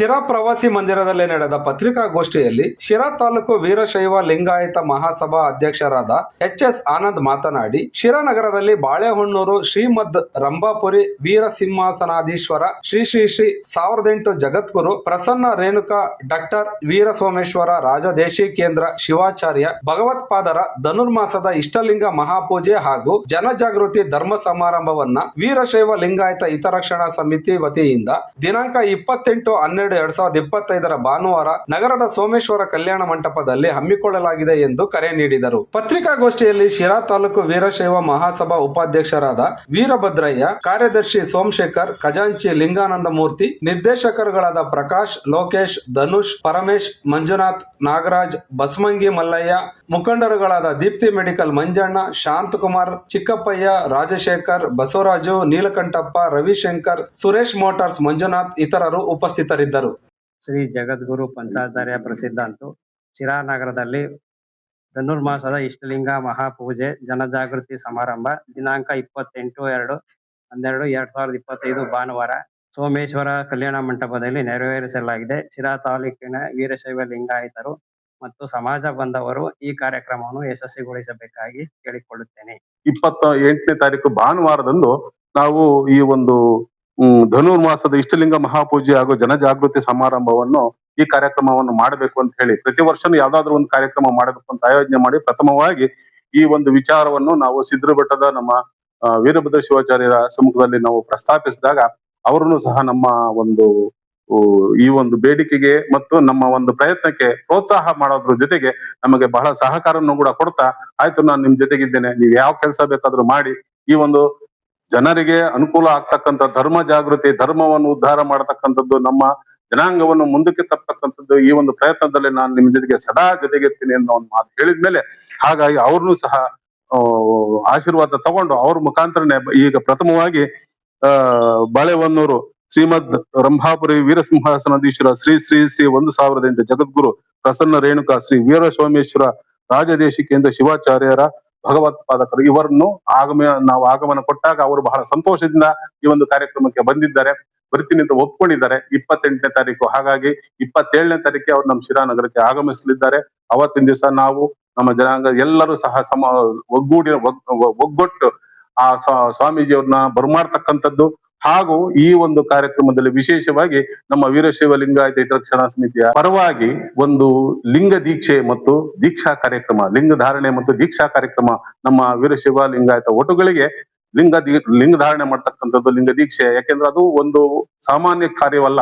ಶಿರಾ ಪ್ರವಾಸಿ ಮಂದಿರದಲ್ಲಿ ನಡೆದ ಪತ್ರಿಕಾಗೋಷ್ಠಿಯಲ್ಲಿ ಶಿರಾ ತಾಲೂಕು ವೀರಶೈವ ಲಿಂಗಾಯತ ಮಹಾಸಭಾ ಅಧ್ಯಕ್ಷರಾದ ಎಚ್ ಎಸ್ ಆನಂದ್ ಮಾತನಾಡಿ, ಶಿರಾ ನಗರದಲ್ಲಿ ಬಾಳೆಹೊನ್ನೂರು, ಶ್ರೀಮದ್ ರಂಭಾಪುರಿ ವೀರಸಿಂಹಾಸನಾಧೀಶ್ವರ ಶ್ರೀ ಶ್ರೀ ಶ್ರೀ ಸಾವಿರದ ಎಂಟು ಜಗದ್ಗುರು ಪ್ರಸನ್ನ ರೇಣುಕಾ, ಡಾಕ್ಟರ್ ವೀರಸೋಮೇಶ್ವರ ರಾಜದೇಶಿ ಕೇಂದ್ರ ಶಿವಾಚಾರ್ಯ ಭಗವತ್ಪಾದರ ಧನುರ್ಮಾಸದ ಇಷ್ಟಲಿಂಗ ಮಹಾಪೂಜೆ ಹಾಗೂ ಜನಜಾಗೃತಿ ಧರ್ಮ ಸಮಾರಂಭವನ್ನ ವೀರಶೈವ ಲಿಂಗಾಯತ ಹಿತರಕ್ಷಣಾ ಸಮಿತಿ ವತಿಯಿಂದ ದಿನಾಂಕ ಇಪ್ಪತ್ತೆಂಟು ಹನ್ನೆರಡು ಎರಡ್ ಸಾವಿರದ ಇಪ್ಪತ್ತೈದರ ಭಾನುವಾರ ನಗರದ ಸೋಮೇಶ್ವರ ಕಲ್ಯಾಣ ಮಂಟಪದಲ್ಲಿ ಹಮ್ಮಿಕೊಳ್ಳಲಾಗಿದೆ ಎಂದು ಕರೆ ನೀಡಿದರು. ಪತ್ರಿಕಾಗೋಷ್ಠಿಯಲ್ಲಿ ಶಿರಾ ತಾಲೂಕು ವೀರಶೈವ ಮಹಾಸಭಾ ಉಪಾಧ್ಯಕ್ಷರಾದ ವೀರಭದ್ರಯ್ಯ, ಕಾರ್ಯದರ್ಶಿ ಸೋಮಶೇಖರ್, ಖಜಾಂಚಿ ಲಿಂಗಾನಂದ ಮೂರ್ತಿ ನಿರ್ದೇಶಕರುಗಳಾದ ಪ್ರಕಾಶ್, ಲೋಕೇಶ್, ಧನುಷ್, ಪರಮೇಶ್, ಮಂಜುನಾಥ್, ನಾಗರಾಜ್, ಬಸಮಂಗಿ ಮಲ್ಲಯ್ಯ, ಮುಖಂಡರುಗಳಾದ ದೀಪ್ತಿ ಮೆಡಿಕಲ್ ಮಂಜಣ್ಣ ಶಾಂತಕುಮಾರ್ ಚಿಕ್ಕಪ್ಪಯ್ಯ, ರಾಜಶೇಖರ್, ಬಸವರಾಜು, ನೀಲಕಂಠಪ್ಪ, ರವಿಶಂಕರ್, ಸುರೇಶ್ ಮೋಟಾರ್ಸ್ ಮಂಜುನಾಥ್ ಇತರರು ಉಪಸ್ಥಿತರಿದ್ದರು. ಶ್ರೀ ಜಗದ್ಗುರು ಪಂಚಾಚಾರ್ಯ ಪ್ರಸಿದ್ಧ ಅಂತು ಶಿರಾನಗರದಲ್ಲಿ ಧನುರ್ಮಾಸದ ಇಷ್ಟಲಿಂಗ ಮಹಾಪೂಜೆ ಜನಜಾಗೃತಿ ಸಮಾರಂಭ ದಿನಾಂಕ ಇಪ್ಪತ್ತೆಂಟು ಎರಡು ಹನ್ನೆರಡು ಎರಡ್ ಸಾವಿರದ ಇಪ್ಪತ್ತೈದು ಭಾನುವಾರ ಸೋಮೇಶ್ವರ ಕಲ್ಯಾಣ ಮಂಟಪದಲ್ಲಿ ನೆರವೇರಿಸಲಾಗಿದೆ. ಶಿರಾ ತಾಲೂಕಿನ ವೀರಶೈವ ಲಿಂಗಾಯಿತರು ಮತ್ತು ಸಮಾಜ ಬಂಧವರು ಈ ಕಾರ್ಯಕ್ರಮವನ್ನು ಯಶಸ್ವಿಗೊಳಿಸಬೇಕಾಗಿ ಕೇಳಿಕೊಳ್ಳುತ್ತೇನೆ. ಇಪ್ಪತ್ತ ಎಂಟನೇ ತಾರೀಕು ಭಾನುವಾರದಂದು ನಾವು ಈ ಒಂದು ಧನುರ್ಮಾಸದ ಇಷ್ಟಲಿಂಗ ಮಹಾಪೂಜೆ ಹಾಗೂ ಜನಜಾಗೃತಿ ಸಮಾರಂಭವನ್ನು ಈ ಕಾರ್ಯಕ್ರಮವನ್ನು ಮಾಡಬೇಕು ಅಂತ ಹೇಳಿ ಪ್ರತಿ ವರ್ಷನೂ ಯಾವ್ದಾದ್ರು ಒಂದು ಕಾರ್ಯಕ್ರಮ ಮಾಡಬೇಕು ಅಂತ ಆಯೋಜನೆ ಮಾಡಿ ಪ್ರಥಮವಾಗಿ ಈ ಒಂದು ವಿಚಾರವನ್ನು ನಾವು ಸಿದ್ರ ಬೆಟ್ಟದ ನಮ್ಮ ವೀರಭದ್ರ ಶಿವಾಚಾರ್ಯರ ಸಮ್ಮುಖದಲ್ಲಿ ನಾವು ಪ್ರಸ್ತಾಪಿಸಿದಾಗ ಅವರನ್ನು ಸಹ ನಮ್ಮ ಒಂದು ಈ ಒಂದು ಬೇಡಿಕೆಗೆ ಮತ್ತು ನಮ್ಮ ಒಂದು ಪ್ರಯತ್ನಕ್ಕೆ ಪ್ರೋತ್ಸಾಹ ಮಾಡೋದ್ರ ಜೊತೆಗೆ ನಮಗೆ ಬಹಳ ಸಹಕಾರವನ್ನು ಕೂಡ ಕೊಡ್ತಾ ಆಯ್ತು. ನಾನು ನಿಮ್ ಜೊತೆಗಿದ್ದೇನೆ. ನೀವು ಯಾವ ಕೆಲಸ ಬೇಕಾದ್ರೂ ಮಾಡಿ ಈ ಒಂದು ಜನರಿಗೆ ಅನುಕೂಲ ಆಗ್ತಕ್ಕಂಥ ಧರ್ಮ ಜಾಗೃತಿ, ಧರ್ಮವನ್ನು ಉದ್ಧಾರ ಮಾಡತಕ್ಕಂಥದ್ದು, ನಮ್ಮ ಜನಾಂಗವನ್ನು ಮುಂದಕ್ಕೆ ತರ್ತಕ್ಕಂಥದ್ದು ಈ ಒಂದು ಪ್ರಯತ್ನದಲ್ಲಿ ನಾನು ನಿಮ್ಮ ಜೊತೆಗೆ ಸದಾ ಜೊತೆಗಿರ್ತೀನಿ ಅನ್ನೋ ಒಂದು ಮಾತು ಹೇಳಿದ್ಮೇಲೆ ಹಾಗಾಗಿ ಅವ್ರನ್ನೂ ಸಹ ಆಶೀರ್ವಾದ ತಗೊಂಡು ಅವ್ರ ಮುಖಾಂತರನೇ ಈಗ ಪ್ರಥಮವಾಗಿ, ಆ, ಬಾಳೆಹೊನ್ನೂರು ಶ್ರೀಮದ್ ರಂಭಾಪುರಿ ವೀರಸಿಂಹಾಸನಾಧೀಶ್ವರ ಶ್ರೀ ಶ್ರೀ ಶ್ರೀ ಒಂದು ಸಾವಿರದ ಎಂಟು ಜಗದ್ಗುರು ಪ್ರಸನ್ನ ರೇಣುಕಾ ಶ್ರೀ ವೀರ ಸೋಮೇಶ್ವರ ರಾಜದೇಶಿ ಕೇಂದ್ರ ಶಿವಾಚಾರ್ಯರ ಭಗವತ್ಪಾದಕರು ಇವರನ್ನು ಆಗಮನ ನಾವು ಆಗಮನ ಕೊಟ್ಟಾಗ ಅವರು ಬಹಳ ಸಂತೋಷದಿಂದ ಈ ಒಂದು ಕಾರ್ಯಕ್ರಮಕ್ಕೆ ಬಂದಿದ್ದಾರೆ. ಬರ್ತೀನಿ ಒಪ್ಕೊಂಡಿದ್ದಾರೆ. ಇಪ್ಪತ್ತೆಂಟನೇ ತಾರೀಕು, ಹಾಗಾಗಿ ಇಪ್ಪತ್ತೇಳನೇ ತಾರೀಕಿಗೆ ಅವರು ನಮ್ಮ ಶಿರಾನಗರಕ್ಕೆ ಆಗಮಿಸಲಿದ್ದಾರೆ. ಅವತ್ತಿನ ದಿವಸ ನಾವು ನಮ್ಮ ಜನಾಂಗ ಎಲ್ಲರೂ ಸಹ ಸಮ ಒಗ್ಗೂಡಿ ಒಗ್ಗೊಟ್ಟು ಆ ಸ್ವಾ- ಸ್ವಾಮೀಜಿಯವ್ರನ್ನ ಬರಮಾಡ್ತಕ್ಕಂಥದ್ದು. ಹಾಗೂ ಈ ಒಂದು ಕಾರ್ಯಕ್ರಮದಲ್ಲಿ ವಿಶೇಷವಾಗಿ ನಮ್ಮ ವೀರಶೈವ ಲಿಂಗಾಯತ ಹಿತರಕ್ಷಣಾ ಸಮಿತಿಯ ಪರವಾಗಿ ಒಂದು ಲಿಂಗ ದೀಕ್ಷೆ ಮತ್ತು ದೀಕ್ಷಾ ಕಾರ್ಯಕ್ರಮ, ಲಿಂಗ ಧಾರಣೆ ಮತ್ತು ದೀಕ್ಷಾ ಕಾರ್ಯಕ್ರಮ ನಮ್ಮ ವೀರಶೈವ ಲಿಂಗಾಯತ ಒಟುಗಳಿಗೆ ಲಿಂಗ ದೀ- ಲಿಂಗ ಧಾರಣೆ ಮಾಡ್ತಕ್ಕಂಥದ್ದು ಲಿಂಗ ದೀಕ್ಷೆ. ಯಾಕೆಂದ್ರೆ ಅದು ಒಂದು ಸಾಮಾನ್ಯ ಕಾರ್ಯವಲ್ಲ.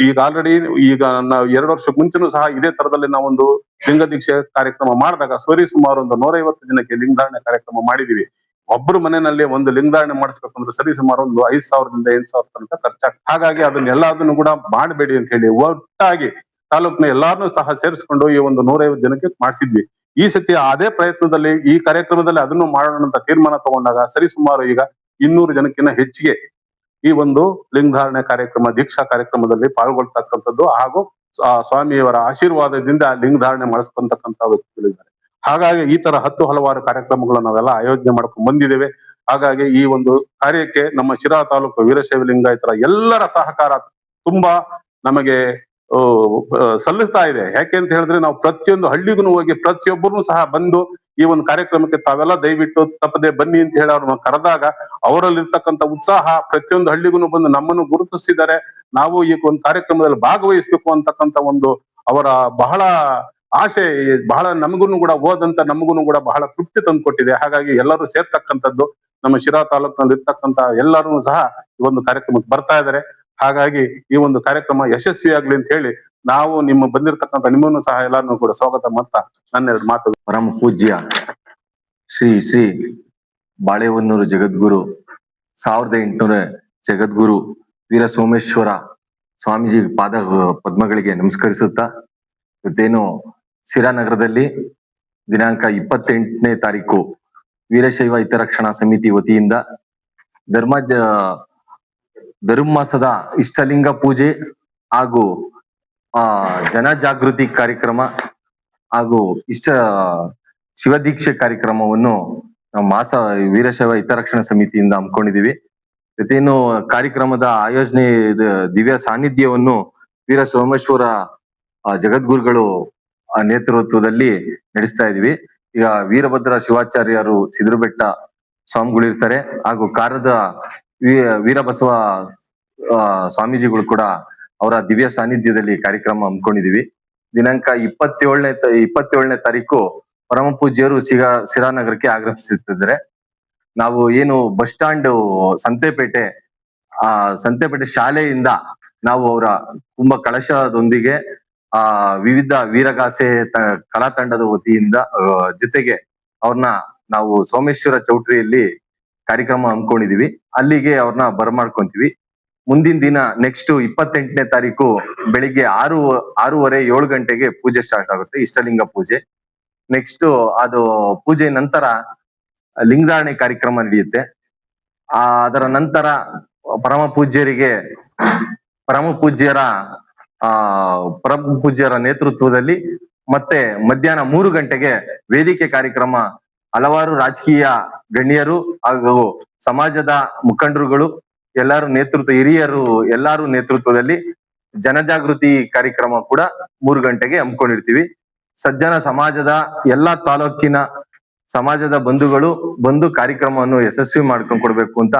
ಈಗ ಆಲ್ರೆಡಿ ಈಗ ನಾವು ಎರಡು ವರ್ಷಕ್ಕೆ ಮುಂಚೆನೂ ಸಹ ಇದೇ ತರದಲ್ಲಿ ನಾವೊಂದು ಲಿಂಗ ದೀಕ್ಷೆ ಕಾರ್ಯಕ್ರಮ ಮಾಡಿದಾಗ, ಸರಿ ಸುಮಾರು ಒಂದು ನೂರೈವತ್ತು ಜನಕ್ಕೆ ಲಿಂಗಧಾರಣೆ ಕಾರ್ಯಕ್ರಮ ಮಾಡಿದೀವಿ. ಒಬ್ಬರು ಮನೆಯಲ್ಲಿ ಒಂದು ಲಿಂಗಧಾರಣೆ ಮಾಡಿಸ್ಬೇಕಂದ್ರೆ ಸರಿ ಸುಮಾರು ಒಂದು ಐದ್ ಸಾವಿರದಿಂದ ಎಂಟು ಸಾವಿರ ತನಕ ಖರ್ಚಾಗ್ತದೆ. ಹಾಗಾಗಿ ಅದನ್ನ ಎಲ್ಲದನ್ನು ಕೂಡ ಮಾಡಬೇಡಿ ಅಂತ ಹೇಳಿ ಒಟ್ಟಾಗಿ ತಾಲೂಕಿನ ಎಲ್ಲಾರನ್ನೂ ಸಹ ಸೇರಿಸ್ಕೊಂಡು ಈ ಒಂದು ನೂರೈವತ್ತು ಜನಕ್ಕೆ ಮಾಡಿಸಿದ್ವಿ. ಈ ಸತಿ ಅದೇ ಪ್ರಯತ್ನದಲ್ಲಿ ಈ ಕಾರ್ಯಕ್ರಮದಲ್ಲಿ ಅದನ್ನು ಮಾಡೋಣ ಅಂತ ತೀರ್ಮಾನ ತಗೊಂಡಾಗ ಸರಿ ಸುಮಾರು ಈಗ ಇನ್ನೂರು ಜನಕ್ಕಿಂತ ಹೆಚ್ಚಿಗೆ ಈ ಒಂದು ಲಿಂಗಧಾರಣೆ ಕಾರ್ಯಕ್ರಮ, ದೀಕ್ಷಾ ಕಾರ್ಯಕ್ರಮದಲ್ಲಿ ಪಾಲ್ಗೊಳ್ತಕ್ಕಂಥದ್ದು ಹಾಗೂ ಸ್ವಾಮಿಯವರ ಆಶೀರ್ವಾದದಿಂದ ಲಿಂಗಧಾರಣೆ ಮಾಡಿಸ್ಕೊಂತಕ್ಕಂಥ ವ್ಯಕ್ತಿಗಳಿದ್ದಾರೆ. ಹಾಗಾಗಿ ಈ ತರ ಹತ್ತು ಹಲವಾರು ಕಾರ್ಯಕ್ರಮಗಳನ್ನು ನಾವೆಲ್ಲ ಆಯೋಜನೆ ಮಾಡ್ಕೊಂಡು ಬಂದಿದ್ದೇವೆ. ಹಾಗಾಗಿ ಈ ಒಂದು ಕಾರ್ಯಕ್ಕೆ ನಮ್ಮ ಶಿರಾ ತಾಲೂಕು ವೀರಶೈವ ಲಿಂಗಾಯತರ ಎಲ್ಲರ ಸಹಕಾರ ತುಂಬಾ ನಮಗೆ ಸಲ್ಲಿಸ್ತಾ ಇದೆ. ಯಾಕೆ ಅಂತ ಹೇಳಿದ್ರೆ ನಾವು ಪ್ರತಿಯೊಂದು ಹಳ್ಳಿಗೂ ಹೋಗಿ ಪ್ರತಿಯೊಬ್ಬರು ಸಹ ಬಂದು ಈ ಒಂದು ಕಾರ್ಯಕ್ರಮಕ್ಕೆ ತಾವೆಲ್ಲ ದಯವಿಟ್ಟು ತಪ್ಪದೆ ಬನ್ನಿ ಅಂತ ಹೇಳಿ ಅವ್ರನ್ನ ಕರೆದಾಗ ಅವರಲ್ಲಿರ್ತಕ್ಕಂಥ ಉತ್ಸಾಹ ಪ್ರತಿಯೊಂದು ಹಳ್ಳಿಗೂ ಬಂದು ನಮ್ಮನ್ನು ಗುರುತಿಸಿದ್ದಾರೆ ನಾವು ಈ ಒಂದು ಕಾರ್ಯಕ್ರಮದಲ್ಲಿ ಭಾಗವಹಿಸ್ಬೇಕು ಅಂತಕ್ಕಂಥ ಒಂದು ಅವರ ಬಹಳ ಆಸೆ ಬಹಳ ನಮಗೂ ಕೂಡ ಹೋದಂತ ನಮಗೂ ಕೂಡ ಬಹಳ ತೃಪ್ತಿ ತಂದುಕೊಟ್ಟಿದೆ. ಹಾಗಾಗಿ ಎಲ್ಲರೂ ಸೇರ್ತಕ್ಕಂಥದ್ದು, ನಮ್ಮ ಶಿರಾ ತಾಲೂಕಿನಲ್ಲಿ ಇರ್ತಕ್ಕಂತ ಎಲ್ಲರೂ ಸಹ ಈ ಒಂದು ಕಾರ್ಯಕ್ರಮಕ್ಕೆ ಬರ್ತಾ ಇದ್ದಾರೆ. ಹಾಗಾಗಿ ಈ ಒಂದು ಕಾರ್ಯಕ್ರಮ ಯಶಸ್ವಿಯಾಗ್ಲಿ ಅಂತ ಹೇಳಿ ನಾವು ನಿಮ್ಮ ಬಂದಿರತಕ್ಕಂಥ ನಿಮ್ಮನ್ನು ಸಹ ಎಲ್ಲರನ್ನೂ ಕೂಡ ಸ್ವಾಗತ ಮಾಡ್ತಾ ನನ್ನೆರಡು ಮಾತು. ಪರಮ ಪೂಜ್ಯ ಶ್ರೀ ಶ್ರೀ ಬಾಳೆಹೊನ್ನೂರು ಜಗದ್ಗುರು, ಸಾವಿರದ ಎಂಟುನೂರ ಜಗದ್ಗುರು ವೀರ ಸೋಮೇಶ್ವರ ಸ್ವಾಮೀಜಿ ಪಾದ ಪದ್ಮಗಳಿಗೆ ನಮಸ್ಕರಿಸುತ್ತಾ, ಇವತ್ತೇನು ಸಿರಾನಗರದಲ್ಲಿ ದಿನಾಂಕ ಇಪ್ಪತ್ತೆಂಟನೇ ತಾರೀಕು ವೀರಶೈವ ಹಿತರಕ್ಷಣಾ ಸಮಿತಿ ವತಿಯಿಂದ ಧರ್ಮ ಧರ್ಮಾಸದ ಇಷ್ಟಲಿಂಗ ಪೂಜೆ ಹಾಗೂ, ಆ, ಜನಜಾಗೃತಿ ಕಾರ್ಯಕ್ರಮ ಹಾಗೂ ಇಷ್ಟ ಶಿವದೀಕ್ಷೆ ಕಾರ್ಯಕ್ರಮವನ್ನು ನಾವು ಮಾಸ, ವೀರಶೈವ ಹಿತರಕ್ಷಣಾ ಸಮಿತಿಯಿಂದ ಹಮ್ಮಿಕೊಂಡಿದೀವಿ ಜೊತೆಯನ್ನು ಕಾರ್ಯಕ್ರಮದ ಆಯೋಜನೆ ದಿವ್ಯ ಸಾನ್ನಿಧ್ಯವನ್ನು ವೀರ ಸೋಮೇಶ್ವರ ಜಗದ್ಗುರುಗಳು ನೇತೃತ್ವದಲ್ಲಿ ನಡೆಸ್ತಾ ಇದೀವಿ ಈಗ ವೀರಭದ್ರ ಶಿವಾಚಾರ್ಯರು ಸ್ವಾಮಿಗಳು ಸ್ವಾಮಿಗಳಿರ್ತಾರೆ ಹಾಗೂ ಕಾರದ ವೀರಬಸವ ಸ್ವಾಮೀಜಿಗಳು ಕೂಡ ಅವರ ದಿವ್ಯ ಸಾನ್ನಿಧ್ಯದಲ್ಲಿ ಕಾರ್ಯಕ್ರಮ ಹಮ್ಮಿಕೊಂಡಿದೀವಿ ದಿನಾಂಕ ಇಪ್ಪತ್ತೇಳನೇ ಇಪ್ಪತ್ತೇಳನೇ ತಾರೀಕು ಪರಮ ಪೂಜ್ಯರು ಸಿಗ, ಸಿರಾನಗರಕ್ಕೆ ಆಗಮಿಸುತ್ತಿದ್ದಾರೆ ನಾವು ಏನು ಬಸ್ ಸ್ಟಾಂಡ್, ಸಂತೆಪೇಟೆ, ಆ, ಸಂತೆಪೇಟೆ ಶಾಲೆಯಿಂದ ನಾವು ಅವರ ತುಂಬಾ ಕಳಶದೊಂದಿಗೆ ಆ, ವಿವಿಧ ವೀರಗಾಸೆ ಕಲಾ ತಂಡದ ವತಿಯಿಂದ ಜೊತೆಗೆ ಅವ್ರನ್ನ ನಾವು ಸೋಮೇಶ್ವರ ಚೌಟ್ರಿಯಲ್ಲಿ ಕಾರ್ಯಕ್ರಮ ಹಮ್ಮಿಕೊಂಡಿದೀವಿ. ಅಲ್ಲಿಗೆ ಅವ್ರನ್ನ ಬರಮಾಡ್ಕೊಂತೀವಿ. ಮುಂದಿನ ದಿನ ನೆಕ್ಸ್ಟ್ ಇಪ್ಪತ್ತೆಂಟನೇ ತಾರೀಕು ಬೆಳಿಗ್ಗೆ ಆರು, ಆರೂವರೆ, ಏಳು ಗಂಟೆಗೆ ಪೂಜೆ ಸ್ಟಾರ್ಟ್ ಆಗುತ್ತೆ, ಇಷ್ಟಲಿಂಗ ಪೂಜೆ. ನೆಕ್ಸ್ಟ್ ಅದು ಪೂಜೆ ನಂತರ ಲಿಂಗಧಾರಣೆ ಕಾರ್ಯಕ್ರಮ ನಡೆಯುತ್ತೆ. ಅದರ ನಂತರ ಪರಮ ಪೂಜ್ಯರಿಗೆ, ಪರಮ ಪೂಜ್ಯರ ಆ ಪರಮ ಪೂಜ್ಯರ ನೇತೃತ್ವದಲ್ಲಿ ಮತ್ತೆ ಮಧ್ಯಾಹ್ನ ಮೂರು ಗಂಟೆಗೆ ವೇದಿಕೆ ಕಾರ್ಯಕ್ರಮ ಹಲವಾರು ರಾಜಕೀಯ ಗಣ್ಯರು ಹಾಗೂ ಸಮಾಜದ ಮುಖಂಡರುಗಳು, ಎಲ್ಲರೂ ನೇತೃತ್ವ, ಹಿರಿಯರು ಎಲ್ಲಾರು ನೇತೃತ್ವದಲ್ಲಿ ಜನಜಾಗೃತಿ ಕಾರ್ಯಕ್ರಮ ಕೂಡ ಮೂರು ಗಂಟೆಗೆ ಹಮ್ಮಿಕೊಂಡಿರ್ತೀವಿ. ಸಜ್ಜನ ಸಮಾಜದ ಎಲ್ಲಾ ತಾಲೂಕಿನ ಸಮಾಜದ ಬಂಧುಗಳು ಬಂದು ಕಾರ್ಯಕ್ರಮವನ್ನು ಯಶಸ್ವಿ ಮಾಡ್ಕೊಂಡ್ ಕೊಡ್ಬೇಕು ಅಂತ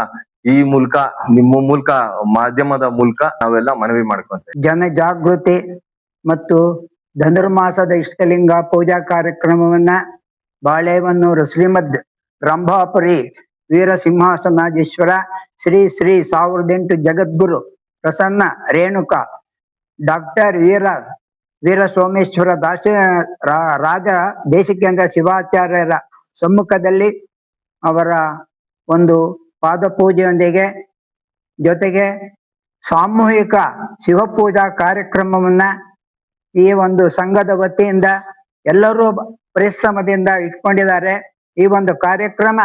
ಈ ಮೂಲಕ, ನಿಮ್ಮ ಮೂಲಕ, ಮಾಧ್ಯಮದ ಮೂಲಕ ನಾವೆಲ್ಲ ಮನವಿ ಮಾಡ್ಕೊಂತೇವೆ. ಜನಜಾಗೃತಿ ಮತ್ತು ಧನುರ್ಮಾಸದ ಇಷ್ಟಲಿಂಗ ಪೂಜಾ ಕಾರ್ಯಕ್ರಮವನ್ನ ಬಾಳೆಹೊನ್ನೂರು ಶ್ರೀಮದ್ ರಂಭಾಪುರಿ ವೀರ ಸಿಂಹಾಸನಾಜೇಶ್ವರ ಶ್ರೀ ಶ್ರೀ ಸಾವಿರದ ಎಂಟು ಜಗದ್ಗುರು ಪ್ರಸನ್ನ ರೇಣುಕ, ಡಾಕ್ಟರ್ ವೀರ ವೀರ ಸೋಮೇಶ್ವರ ದಾಸ ರಾಜ ದೇಶಿಕೇಂದ್ರ ಶಿವಾಚಾರ್ಯರ ಸಮ್ಮುಖದಲ್ಲಿ ಅವರ ಒಂದು ಪಾದ ಪೂಜೆಯೊಂದಿಗೆ ಜೊತೆಗೆ ಸಾಮೂಹಿಕ ಶಿವಪೂಜಾ ಕಾರ್ಯಕ್ರಮವನ್ನ ಈ ಒಂದು ಸಂಘದ ವತಿಯಿಂದ ಎಲ್ಲರೂ ಪರಿಶ್ರಮದಿಂದ ಇಟ್ಕೊಂಡಿದ್ದಾರೆ. ಈ ಒಂದು ಕಾರ್ಯಕ್ರಮ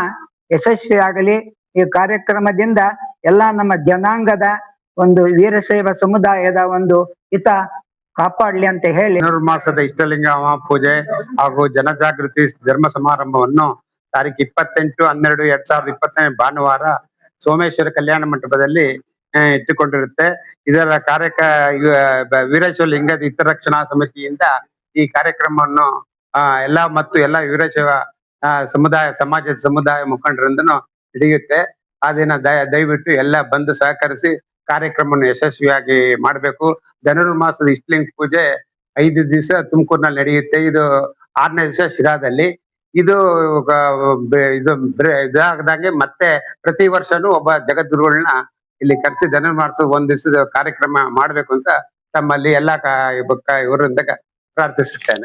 ಯಶಸ್ವಿಯಾಗಲಿ. ಈ ಕಾರ್ಯಕ್ರಮದಿಂದ ಎಲ್ಲ ನಮ್ಮ ಜನಾಂಗದ ಒಂದು ವೀರಶೈವ ಸಮುದಾಯದ ಒಂದು ಹಿತ ಕಾಪಾಡ್ಲಿ ಅಂತ ಹೇಳಿ. ಮಾಸದ ಇಷ್ಟಲಿಂಗ ಪೂಜೆ ಹಾಗೂ ಜನಜಾಗೃತಿ ಧರ್ಮ ಸಮಾರಂಭವನ್ನು ತಾರೀಕು ಇಪ್ಪತ್ತೆಂಟು ಹನ್ನೆರಡು ಎರಡ್ ಸಾವಿರದ ಇಪ್ಪತ್ತನೇ ಭಾನುವಾರ ಸೋಮೇಶ್ವರ ಕಲ್ಯಾಣ ಮಂಟಪದಲ್ಲಿ ಇಟ್ಟುಕೊಂಡಿರುತ್ತೆ. ಇದರ ಕಾರ್ಯಕ ವೀರೇಶ್ವರ ಲಿಂಗದ ಹಿತರಕ್ಷಣಾ ಸಮಿತಿಯಿಂದ ಈ ಕಾರ್ಯಕ್ರಮವನ್ನು ಎಲ್ಲ ಮತ್ತು ಎಲ್ಲ ವೀರಶೈವ ಆ, ಸಮುದಾಯ ಸಮಾಜದ ಸಮುದಾಯ ಮುಖಂಡರಿಂದನೂ ನಡೆಯುತ್ತೆ ಆ ದಿನ ದಯ ದಯವಿಟ್ಟು ಎಲ್ಲ ಬಂದು ಸಹಕರಿಸಿ ಕಾರ್ಯಕ್ರಮವನ್ನು ಯಶಸ್ವಿಯಾಗಿ ಮಾಡಬೇಕು. ಧನುರ್ಮಾಸದ ಇಷ್ಟಲಿಂಗ ಪೂಜೆ ಐದು ದಿವಸ ತುಮಕೂರಿನಲ್ಲಿ ನಡೆಯುತ್ತೆ. ಇದು ಆರನೇ ದಿವಸ ಶಿರಾದಲ್ಲಿ. ಇದು ಇದು ಇದಾಗದಾಗೆ ಮತ್ತೆ ಪ್ರತಿ ವರ್ಷನೂ ಒಬ್ಬ ಜಗದ್ಗುರುಗಳನ್ನ ಇಲ್ಲಿ ಕರೆಸಿ ಧನುರ್ಮಾಸ ಒಂದ್ ದಿವಸದ ಕಾರ್ಯಕ್ರಮ ಮಾಡ್ಬೇಕು ಅಂತ ತಮ್ಮಲ್ಲಿ ಎಲ್ಲಾ ಇವರಿಂದ ಪ್ರಾರ್ಥಿಸುತ್ತೇನೆ.